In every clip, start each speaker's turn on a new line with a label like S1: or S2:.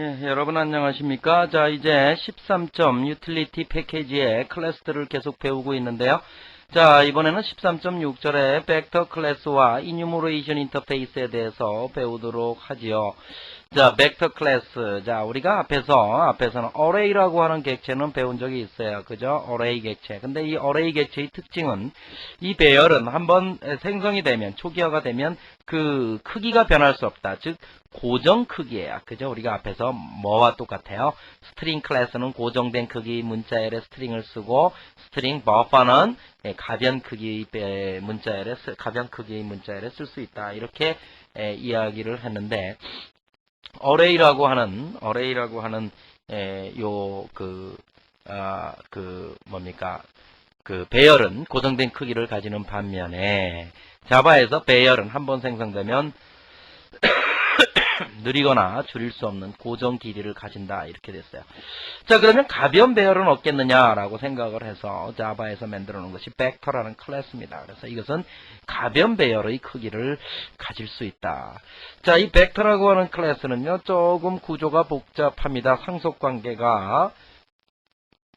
S1: 예, 여러분 안녕하십니까? 자, 이제 13점 유틸리티 패키지의 클래스들을 계속 배우고 있는데요. 자, 이번에는 13.6절의 벡터 클래스와 이뉴머레이션 인터페이스에 대해서 배우도록 하지요. 자, 벡터 클래스. 자, 우리가 앞에서, 앞에서는 어레이라고 하는 객체는 배운 적이 있어요. 그죠? 어레이 객체. 근데 이 어레이 객체의 특징은 이 배열은 한번 생성이 되면, 초기화가 되면 그 크기가 변할 수 없다. 즉, 고정 크기예요. 그죠? 우리가 앞에서 뭐와 똑같아요? 스트링 클래스는 고정된 크기 문자열의 스트링을 쓰고, 스트링 버퍼는 예, 가변 크기의 배- 문자열에, 쓰- 가변 크기의 문자열에 쓸 수 있다. 이렇게 예, 이야기를 했는데, 어레이라고 하는 어레이라고 하는 요그 아, 그 뭡니까? 그 배열은 고정된 크기를 가지는 반면에 자바에서 배열은 한 번 생성되면 느리거나 줄일 수 없는 고정 길이를 가진다 이렇게 됐어요. 자 그러면 가변 배열은 없겠느냐라고 생각을 해서 자바에서 만들어 놓은 것이 벡터라는 클래스입니다. 그래서 이것은 가변 배열의 크기를 가질 수 있다. 자, 이 벡터라고 하는 클래스는요, 조금 구조가 복잡합니다. 상속 관계가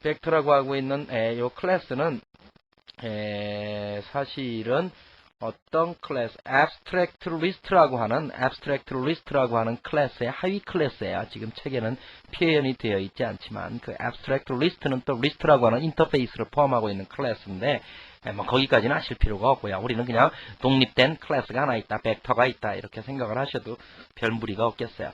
S1: 벡터라고 하고 있는 에, 요 클래스는 에, 사실은 어떤 클래스, abstract list라고 하는 abstract list라고 하는 클래스의 하위 클래스예요. 지금 책에는 표현이 되어 있지 않지만 그 abstract list는 또 list라고 하는 인터페이스를 포함하고 있는 클래스인데 에, 뭐 거기까지는 아실 필요가 없고요. 우리는 그냥 독립된 클래스가 하나 있다, 벡터가 있다 이렇게 생각을 하셔도 별 무리가 없겠어요.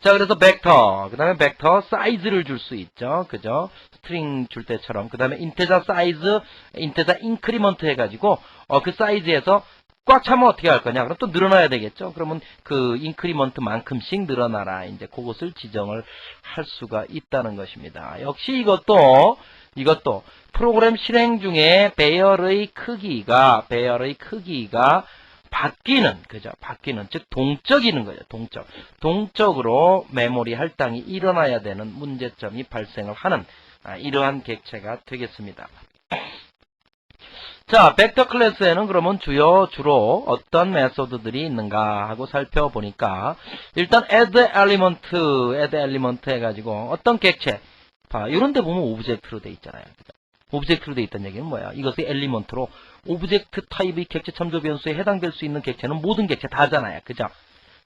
S1: 자, 그래서 벡터, 그 다음에 벡터 사이즈를 줄 수 있죠, 그죠? 스트링 줄 때처럼 그 다음에 인테자 사이즈, 인테자 인크리먼트 해가지고 어, 그 사이즈에서 꽉 차면 어떻게 할 거냐? 그럼 또 늘어나야 되겠죠? 그러면 그 인크리먼트만큼씩 늘어나라. 이제 그것을 지정을 할 수가 있다는 것입니다. 역시 이것도 이것도 프로그램 실행 중에 배열의 크기가 배열의 크기가 바뀌는 그죠? 바뀌는 즉 동적이는 거죠. 동적. 동적으로 메모리 할당이 일어나야 되는 문제점이 발생을 하는 아, 이러한 객체가 되겠습니다. 자, 벡터 클래스에는 그러면 주요 주로 어떤 메소드들이 있는가 하고 살펴보니까 일단 add element, add element 해가지고 어떤 객체 봐, 이런 데 보면 오브젝트로 돼 있잖아요. 오브젝트로 돼 있다는 얘기는 뭐야? 이것이 엘리먼트로 오브젝트 타입의 객체 첨조 변수에 해당될 수 있는 객체는 모든 객체 다잖아요. 그죠?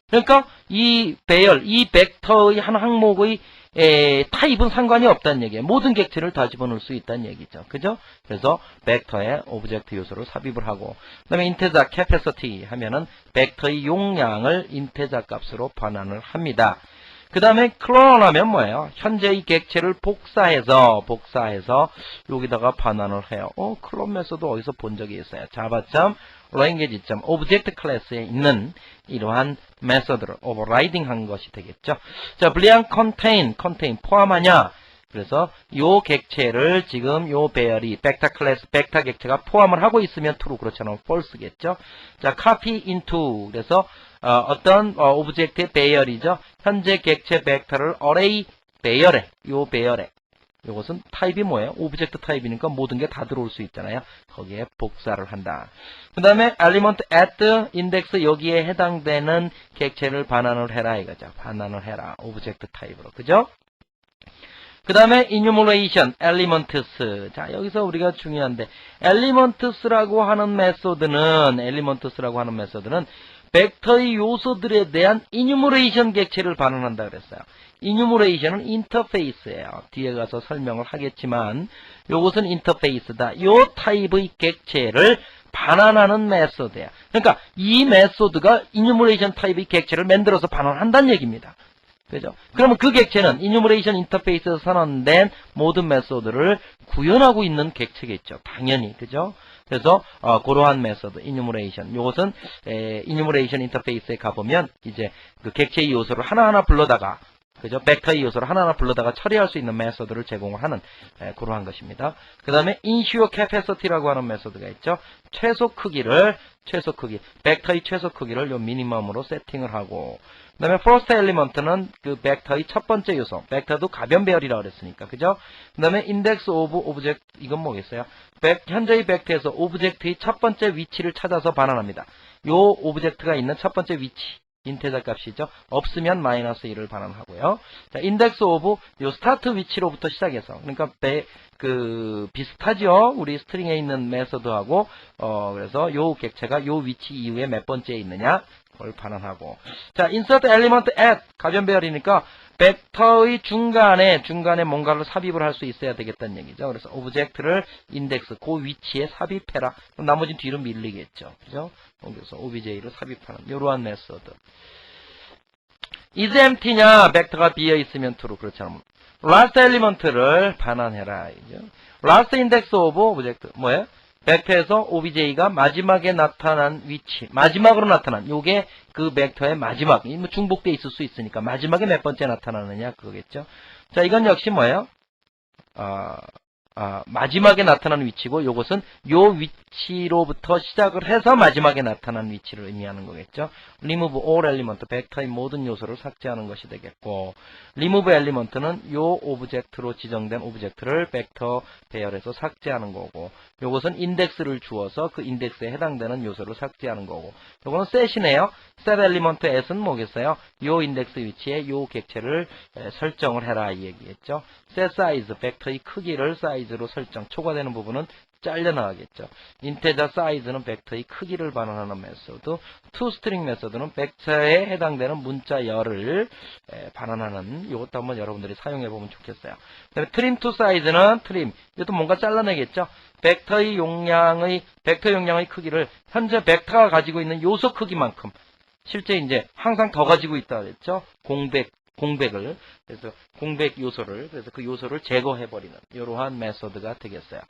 S1: 그러니까 이 배열, 이 벡터의 한 항목의 에, 타입은 상관이 없다는 얘기예요. 모든 객체를 다 집어넣을 수 있다는 얘기죠. 그죠? 그래서 벡터에 오브젝트 요소를 삽입을 하고 그 다음에 인테자 캐패시티 하면은 벡터의 용량을 인테자 값으로 반환을 합니다. 그 다음에 클론 하면 뭐예요? 현재의 객체를 복사해서 복사해서 여기다가 반환을 해요. 어, 클론 메소드 어디서 본 적이 있어요? 자바점 language.object object 클래스에 있는 이러한 메소드를 오버라이딩 한 것이 되겠죠. 자, boolean contain, contain 포함하냐? 그래서 요 객체를 지금 요 배열이 벡터 클래스 벡터 객체가 포함을 하고 있으면 true 않으면 false겠죠. 자, copy into 그래서 어, 떤 오브젝트의 배열이죠. 현재 객체 벡터를 array 배열에 요 배열에 이것은 타입이 뭐예요? 오브젝트 타입이니까 모든 게 다 들어올 수 있잖아요. 거기에 복사를 한다. 그 다음에 element at index 여기에 해당되는 객체를 반환을 해라 이거죠. 반환을 해라. 오브젝트 타입으로. 그죠? 그 다음에 enumeration, elements. 자, 여기서 우리가 중요한데, elements라고 하는 메소드는, elements라고 하는 메소드는 벡터의 요소들에 대한 enumeration 객체를 반환한다 그랬어요. enumeration은 인터페이스예요. 뒤에 가서 설명을 하겠지만, 요것은 인터페이스다. 요 타입의 객체를 반환하는 메소드야. 그러니까 이 메소드가 enumeration 타입의 객체를 만들어서 반환한다는 얘기입니다. 그죠? 그러면 그 객체는 enumeration 인터페이스에서 선언된 모든 메소드를 구현하고 있는 객체겠죠. 당연히. 그죠? 그래서 어, 그러한 enumeration 요것은 에, enumeration 인터페이스에 가보면 이제 그 객체의 요소를 하나하나 불러다가 그죠? 벡터의 요소를 하나하나 불러다가 처리할 수 있는 메소드를 제공을 하는 에, 그러한 것입니다. 그 다음에 ensure capacity라고 하는 메소드가 있죠. 최소 크기를 최소 크기 벡터의 최소 크기를 요 미니멈으로 세팅을 하고 그 다음에 first element는 그 벡터의 첫 번째 요소 벡터도 가변 배열이라고 그랬으니까 그죠? 그 다음에 index of object 이건 뭐겠어요? 벡, 현재의 벡터에서 오브젝트의 첫 번째 위치를 찾아서 반환합니다. 요 오브젝트가 있는 첫 번째 위치 인테자 값이죠. 없으면 마이너스 1을 반환하고요. 자, 인덱스 오브 요 스타트 위치로부터 시작해서 그러니까 배, 그 비슷하죠. 우리 스트링에 있는 메서드하고 어 그래서 요 객체가 요 위치 이후에 몇 번째에 있느냐 반환하고 자, insert element at 가변 배열이니까 벡터의 중간에 중간에 뭔가를 삽입을 할 수 있어야 되겠다는 얘기죠. 그래서 오브젝트를 인덱스 그 위치에 삽입해라. 나머지는 뒤로 밀리겠죠. 그죠? 여기서 OBJ를 삽입하는 이러한 메소드. is empty냐 벡터가 비어 있으면 true 그렇지 않으면 last element를 반환해라. 이죠. last index of 오브젝트 뭐예요? 벡터에서 OBJ가 마지막에 나타난 위치, 마지막으로 나타난, 요게 그 벡터의 마지막, 이뭐 중복돼 있을 수 있으니까 마지막에 몇 번째 나타나느냐 그거겠죠. 자, 이건 역시 뭐예요? 아, 아, 마지막에 나타나는 위치고 요것은 요 위치로부터 시작을 해서 마지막에 나타난 위치를 의미하는 거겠죠. remove all element, 벡터의 모든 요소를 삭제하는 것이 되겠고 remove element는 요 오브젝트로 지정된 오브젝트를 벡터 배열에서 삭제하는 거고 요것은 인덱스를 주어서 그 인덱스에 해당되는 요소를 삭제하는 거고 요거는 set이네요. set element s는 뭐겠어요? 요 인덱스 위치에 요 객체를 에, 설정을 해라 이 얘기겠죠. set size, 벡터의 크기를 사이즈 로 설정, 초과되는 부분은 잘려나가겠죠. 인테자 사이즈는 벡터의 크기를 반환하는 메소드, toString 메소드는 벡터에 해당되는 문자 열을 에, 반환하는 이것도 한번 여러분들이 사용해 보면 좋겠어요. 그 다음에 trim to size는 trim, 이것도 뭔가 잘라내겠죠. 벡터의 용량의 벡터 용량의 크기를 현재 벡터가 가지고 있는 요소 크기만큼 실제 이제 항상 더 가지고 있다 그랬죠. 공백 공백을 그래서 공백 요소를 그래서 그 요소를 제거해 버리는 이러한 메소드가 되겠어요.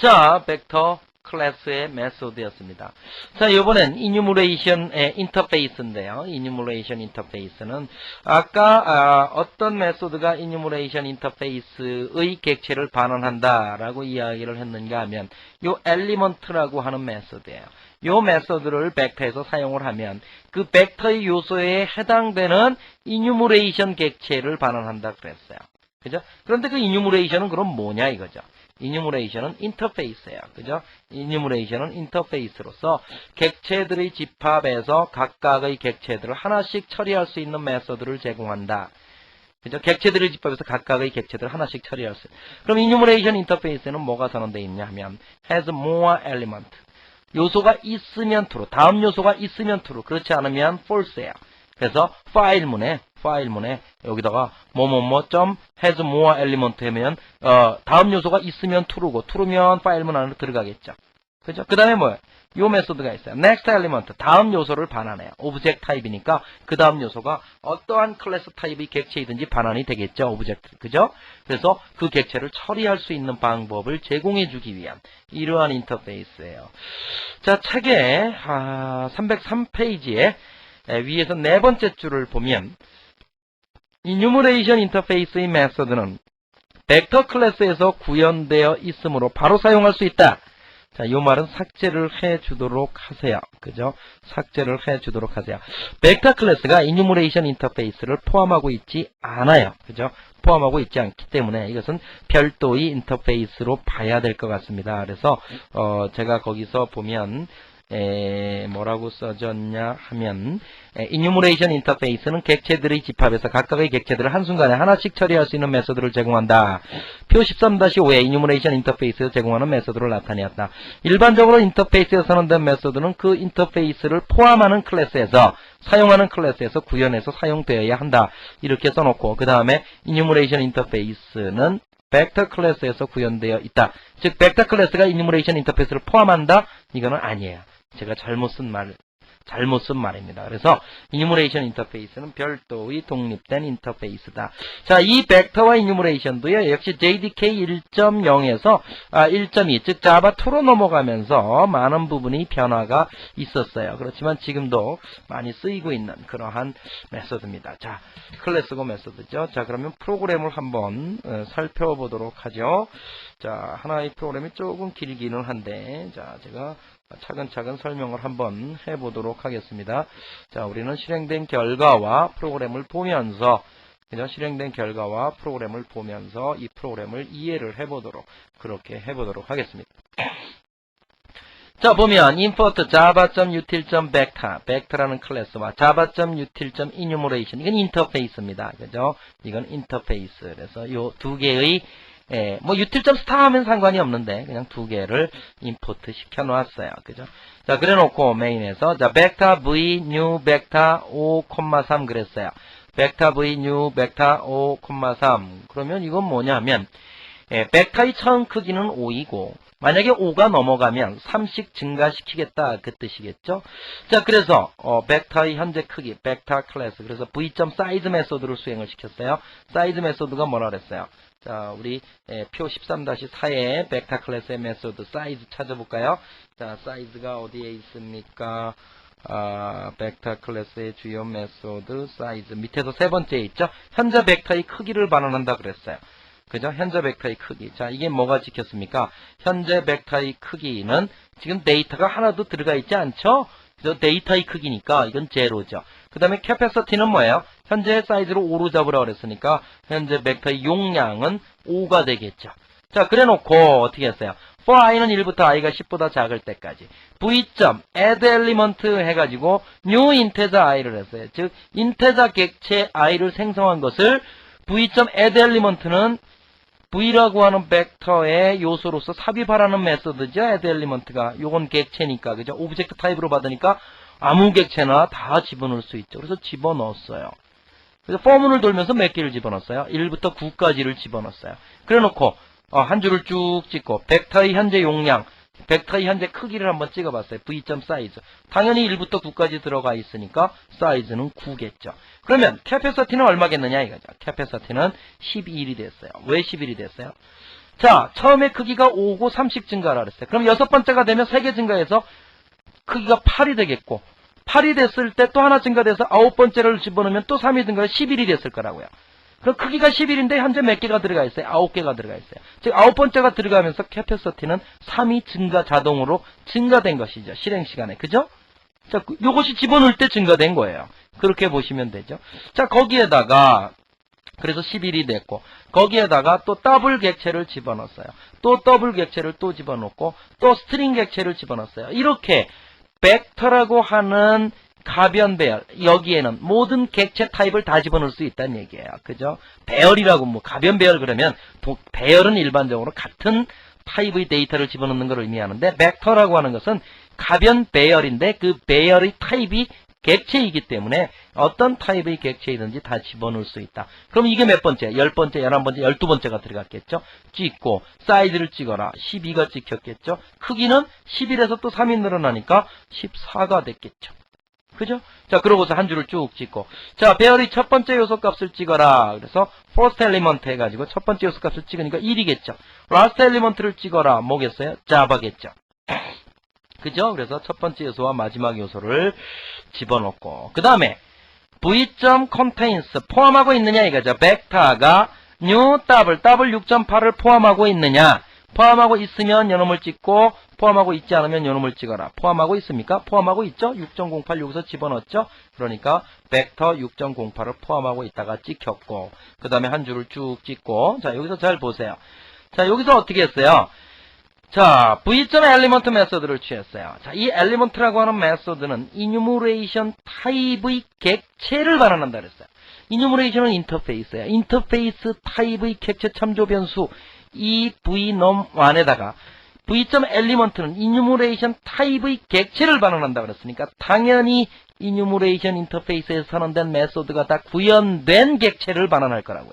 S1: 자, 벡터 클래스의 메소드였습니다. 자, 이번엔 이뉴머레이션의 인터페이스인데요. 이뉴머레이션 인터페이스는 아까 아, 어떤 메소드가 이뉴머레이션 인터페이스의 객체를 반환한다라고 이야기를 했는가 하면 요 엘리먼트라고 하는 메소드예요. 요 메소드를 벡터에서 사용을 하면 그 벡터의 요소에 해당되는 이뉴머레이션 객체를 반환한다 그랬어요. 그죠? 그런데 그 이뉴머레이션은 그럼 뭐냐 이거죠. 이뉴머레이션은 인터페이스예요. 그죠? 이뉴머레이션은 인터페이스로서 객체들의 집합에서 각각의 객체들을 하나씩 처리할 수 있는 메소드를 제공한다. 그죠? 객체들의 집합에서 각각의 객체들을 하나씩 처리할 수. 그럼 이뉴머레이션 인터페이스는 뭐가 선언되어 있냐 하면 has more element. 요소가 있으면 true. 다음 요소가 있으면 true. 그렇지 않으면 false예요. 그래서 파일문에 파일문에 여기다가 뭐뭐뭐 점 has more element 하면 어, 다음 요소가 있으면 true고 true면 파일문 안으로 들어가겠죠. 그죠? 그 다음에 뭐예요? 요 메소드가 있어요. next element 다음 요소를 반환해요. 오브젝트 타입이니까 그 다음 요소가 어떠한 클래스 타입의 객체이든지 반환이 되겠죠. 오브젝트 그죠? 그래서 그 객체를 처리할 수 있는 방법을 제공해 주기 위한 이러한 인터페이스예요. 자 책의 아, 303페이지에 위에서 네 번째 줄을 보면 이뉴머레이션 인터페이스의 메소드는 벡터 클래스에서 구현되어 있으므로 바로 사용할 수 있다. 자, 요 말은 삭제를 해 주도록 하세요. 그죠? 삭제를 해 주도록 하세요. 벡터 클래스가 이뉴머레이션 인터페이스를 포함하고 있지 않아요. 그죠? 포함하고 있지 않기 때문에 이것은 별도의 인터페이스로 봐야 될 것 같습니다. 그래서 어, 제가 거기서 보면 에, 뭐라고 써졌냐 하면 이뉴머레이션 인터페이스는 객체들의 집합에서 각각의 객체들을 한순간에 하나씩 처리할 수 있는 메소드를 제공한다. 표 13-5에 이뉴머레이션 인터페이스에서 제공하는 메소드를 나타내었다. 일반적으로 인터페이스에 선언된 메소드는 그 인터페이스를 포함하는 클래스에서 사용하는 클래스에서 구현해서 사용되어야 한다. 이렇게 써놓고 그 다음에 이뉴머레이션 인터페이스는 벡터 클래스에서 구현되어 있다. 즉 벡터 클래스가 이뉴머레이션 인터페이스를 포함한다? 이거는 아니에요. 제가 잘못 쓴 말, 잘못 쓴 말입니다. 그래서 이뉴머레이션 인터페이스는 별도의 독립된 인터페이스다. 자, 이 벡터와 이뉴머레이션도요. 역시 JDK 1.0에서 아, 1.2, 즉 자바 2로 넘어가면서 많은 부분이 변화가 있었어요. 그렇지만 지금도 많이 쓰이고 있는 그러한 메소드입니다. 자, 클래스고 메소드죠. 자, 그러면 프로그램을 한번 어, 살펴보도록 하죠. 자, 하나의 프로그램이 조금 길기는 한데, 자, 제가 차근차근 설명을 한번 해보도록 하겠습니다. 자, 우리는 실행된 결과와 프로그램을 보면서 그죠? 실행된 결과와 프로그램을 보면서 이 프로그램을 이해를 해보도록 그렇게 해보도록 하겠습니다. 자, 보면 import java.util.vector, vector라는 클래스와 java.util.enumeration 이건 인터페이스입니다. 그죠? 이건 인터페이스. 그래서 요두 개의 예, 뭐 util.star 하면 상관이 없는데 그냥 두 개를 임포트 시켜 놓았어요. 그죠? 자, 그래 놓고 메인에서 자, vector v new vector 5,3 그랬어요. vector v new vector 5,3 그러면 이건 뭐냐면 예, 벡터의 처음 크기는 5이고 만약에 5가 넘어가면 3씩 증가시키겠다 그 뜻이겠죠. 자 그래서 어, 벡터의 현재 크기 벡터 클래스 그래서 v.size 메소드를 수행을 시켰어요. 사이즈 메소드가 뭐라 그랬어요? 자 우리 예, 표 13-4에 벡터 클래스의 메소드 사이즈 찾아볼까요? 자 사이즈가 어디에 있습니까? 아, 벡터 클래스의 주요 메소드 사이즈 밑에서 세 번째에 있죠. 현재 벡터의 크기를 반환한다 그랬어요. 그죠? 현재 벡터의 크기. 자, 이게 뭐가 찍혔습니까? 현재 벡터의 크기는 지금 데이터가 하나도 들어가 있지 않죠? 그래서 데이터의 크기니까 이건 제로죠. 그 다음에 캐패시티는 뭐예요? 현재 사이즈로 5로 잡으라고 그랬으니까 현재 벡터의 용량은 5가 되겠죠. 자, 그래 놓고 어떻게 했어요? for i는 1부터 i가 10보다 작을 때까지 v. add element 해가지고 new integer i를 했어요. 즉, 인테자 객체 i를 생성한 것을 v. add element는 v라고 하는 벡터의 요소로서 삽입하라는 메소드죠. add element가 요건 객체니까 그죠? 오브젝트 타입으로 받으니까 아무 객체나 다 집어넣을 수 있죠. 그래서 집어넣었어요. 그래서 포문을 돌면서 몇 개를 집어넣었어요? 1부터 9까지를 집어넣었어요. 그래 놓고 어, 한 줄을 쭉 찍고 벡터의 현재 용량, 벡터의 현재 크기를 한번 찍어봤어요. v.size. 당연히 1부터 9까지 들어가 있으니까 사이즈는 9겠죠. 그러면 캐패시티는 얼마겠느냐 이거죠. 캐패시티는 11이 됐어요. 왜 11이 됐어요? 자, 처음에 크기가 5고 3씩 증가를 그랬어요. 그럼 여섯 번째가 되면 3개 증가해서 크기가 8이 되겠고 8이 됐을 때 또 하나 증가돼서 아홉 번째를 집어넣으면 또 3이 증가해서 11이 됐을 거라고요. 그럼 크기가 11인데 현재 몇 개가 들어가 있어요? 9개가 들어가 있어요. 즉 아홉 번째가 들어가면서 캐패시티는 3이 증가 자동으로 증가된 것이죠. 실행 시간에. 그죠? 자, 그- 요것이 집어넣을 때 증가된 거예요. 그렇게 보시면 되죠. 자, 거기에다가 그래서 11이 됐고 거기에다가 또 더블 객체를 집어넣었어요. 또 더블 객체를 또 집어넣고 또 스트링 객체를 집어넣었어요. 이렇게 벡터라고 하는 가변 배열 여기에는 모든 객체 타입을 다 집어넣을 수 있다는 얘기예요. 그죠? 배열이라고 뭐 가변 배열 그러면 도- 배열은 일반적으로 같은 타입의 데이터를 집어넣는 걸 의미하는데 벡터라고 하는 것은 가변 배열인데 그 배열의 타입이 객체이기 때문에 어떤 타입의 객체이든지 다 집어넣을 수 있다. 그럼 이게 몇 번째? 열 번째, 열한 번째, 열두 번째가 들어갔겠죠? 찍고, 사이즈를 찍어라. 12가 찍혔겠죠? 크기는 11에서 또 3이 늘어나니까 14가 됐겠죠? 그죠? 자, 그러고서 한 줄을 쭉 찍고. 자, 배열의 첫 번째 요소 값을 찍어라. 그래서 first element 해가지고 첫 번째 요소 값을 찍으니까 1이겠죠? last element를 찍어라. 뭐겠어요? 자바겠죠? 그죠? 그래서 첫 번째 요소와 마지막 요소를 집어넣고 그 다음에 v.contains 포함하고 있느냐 이거죠. 벡터가 new 더블 더블 6.8을 포함하고 있느냐 포함하고 있으면 연음을 찍고 포함하고 있지 않으면 연음을 찍어라. 포함하고 있습니까? 포함하고 있죠? 6.08 여기서 집어넣었죠? 그러니까 벡터 6.08을 포함하고 있다가 찍혔고 그 다음에 한 줄을 쭉 찍고 자 여기서 잘 보세요. 자 여기서 어떻게 했어요? 자, v.element 메소드를 취했어요. 자, 이 element라고 하는 메소드는 enumeration 타입의 객체를 반환한다 그랬어요. enumeration은 인터페이스예요. 인터페이스 타입의 객체 참조 변수 이 v.nom1에다가 v.element는 enumeration 타입의 객체를 반환한다 그랬으니까 당연히 enumeration 인터페이스에서 선언된 메소드가 다 구현된 객체를 반환할 거라고요.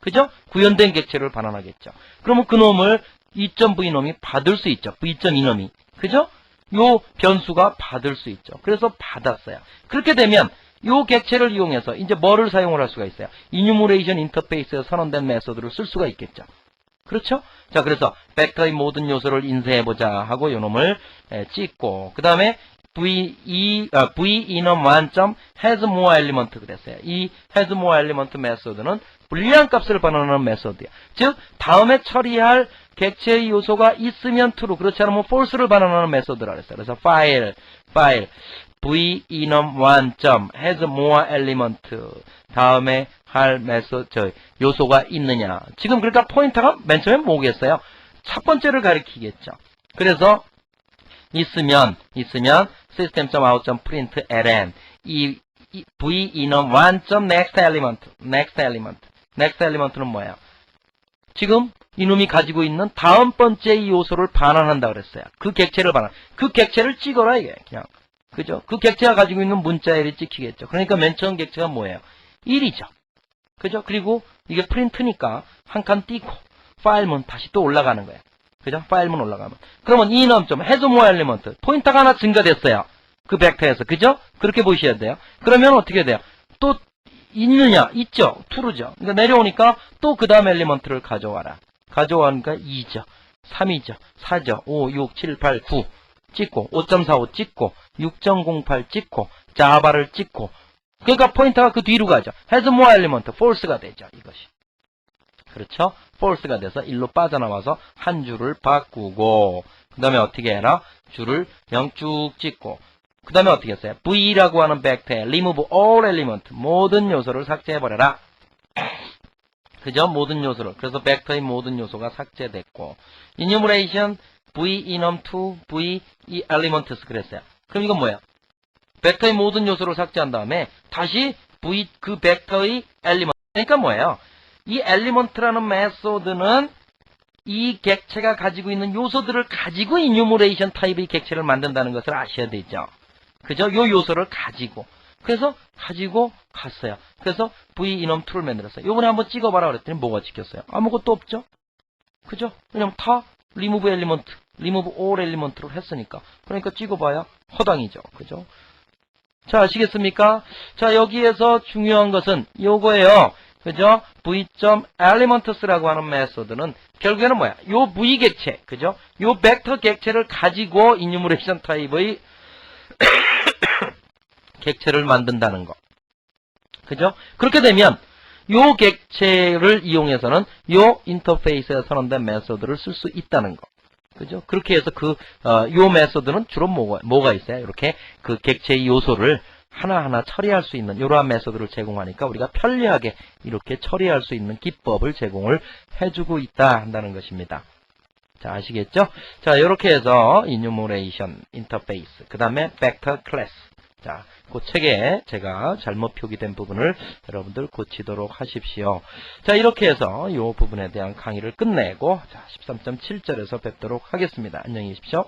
S1: 그죠? 구현된 객체를 반환하겠죠. 그러면 그 놈을 2.v 놈이 받을 수 있죠. v.2 놈이. 그죠? 요 변수가 받을 수 있죠. 그래서 받았어요. 그렇게 되면 요 객체를 이용해서 이제 뭐를 사용을 할 수가 있어요? enumeration 인터페이스에 선언된 메소드를 쓸 수가 있겠죠. 그렇죠? 자, 그래서 벡터의 모든 요소를 인쇄해보자 하고 요 놈을 에, 찍고 그 다음에 v, e, 아, v inum 1점 has more element 그랬어요. 이 has more element 메소드는 불리한 값을 반환하는 메소드야. 즉 다음에 처리할 객체의 요소가 있으면 true 그렇지 않으면 false를 반환하는 메소드라 그랬어요. 그래서 file, file v enum 1점 has more element 다음에 할 메소드 저 요소가 있느냐. 지금 그러니까 포인터가 맨 처음에 뭐겠어요? 첫 번째를 가리키겠죠. 그래서 있으면 있으면 system.out.println 이, 이 v 인원 one next element next element next element는 뭐예요? 지금 이놈이 가지고 있는 다음 번째 요소를 반환한다 그랬어요. 그 객체를 반환. 그 객체를 찍어라 이게 그냥. 그죠? 그 객체가 가지고 있는 문자열이 찍히겠죠. 그러니까 맨 처음 객체가 뭐예요? 1이죠. 그죠? 그리고 이게 프린트니까 한 칸 띄고 파일문 다시 또 올라가는 거예요. 그죠? 파일문 올라가면. 그러면 이 넘점 해즈 모어 엘리먼트 포인터가 하나 증가됐어요. 그 벡터에서. 그죠? 그렇게 보셔야 돼요. 그러면 어떻게 돼요? 또 있느냐? 있죠. true죠. 그러니까 내려오니까 또 그 다음 엘리먼트를 가져와라. 가져와니까 2죠. 3이죠. 4죠. 5, 6, 7, 8, 9 찍고 5.45 찍고 6.08 찍고 자바를 찍고 그러니까 포인터가 그 뒤로 가죠. has more element, false가 되죠. 이것이. 그렇죠? false가 돼서 일로 빠져나와서 한 줄을 바꾸고 그 다음에 어떻게 해라? 줄을 0쭉 찍고 그 다음에 어떻게 했어요? V라고 하는 벡터에 remove all element 모든 요소를 삭제해버려라. 그죠? 모든 요소를. 그래서 벡터의 모든 요소가 삭제됐고 enumeration V enum to V 이 elements 그랬어요. 그럼 이건 뭐예요? 벡터의 모든 요소를 삭제한 다음에 다시 V 그 벡터의 엘리먼트 그러니까 뭐예요? 이 엘리먼트라는 메소드는 이 객체가 가지고 있는 요소들을 가지고 이뉴머레이션 타입의 객체를 만든다는 것을 아셔야 되죠. 그죠? 요 요소를 가지고 그래서 가지고 갔어요. 그래서 V 이놈 2를 만들었어요. 요번에 한번 찍어봐라 그랬더니 뭐가 찍혔어요? 아무것도 없죠? 그죠? 왜냐면 다 remove element, remove all element로 했으니까. 그러니까 찍어봐야 허당이죠. 그죠? 자, 아시겠습니까? 자, 여기에서 중요한 것은 요거예요. 그죠? v.elements라고 하는 메소드는 결국에는 뭐야? 요 v 객체, 그죠? 요 벡터 객체를 가지고 이뉴머레이션 타입의 객체를 만든다는 거. 그죠? 그렇게 되면 요 객체를 이용해서는 요 인터페이스에 선언된 메소드를 쓸 수 있다는 거. 그죠? 그렇게 해서 그, 어, 요 메소드는 주로 뭐가, 뭐가 있어요? 이렇게 그 객체의 요소를 하나하나 처리할 수 있는 이러한 메소드를 제공하니까 우리가 편리하게 이렇게 처리할 수 있는 기법을 제공을 해주고 있다 한다는 것입니다. 자, 아시겠죠? 자, 이렇게 해서 enumeration interface, 그 다음에 vector class. 자, 그 책에 제가 잘못 표기된 부분을 여러분들 고치도록 하십시오. 자, 이렇게 해서 이 부분에 대한 강의를 끝내고, 자, 13.7절에서 뵙도록 하겠습니다. 안녕히 계십시오.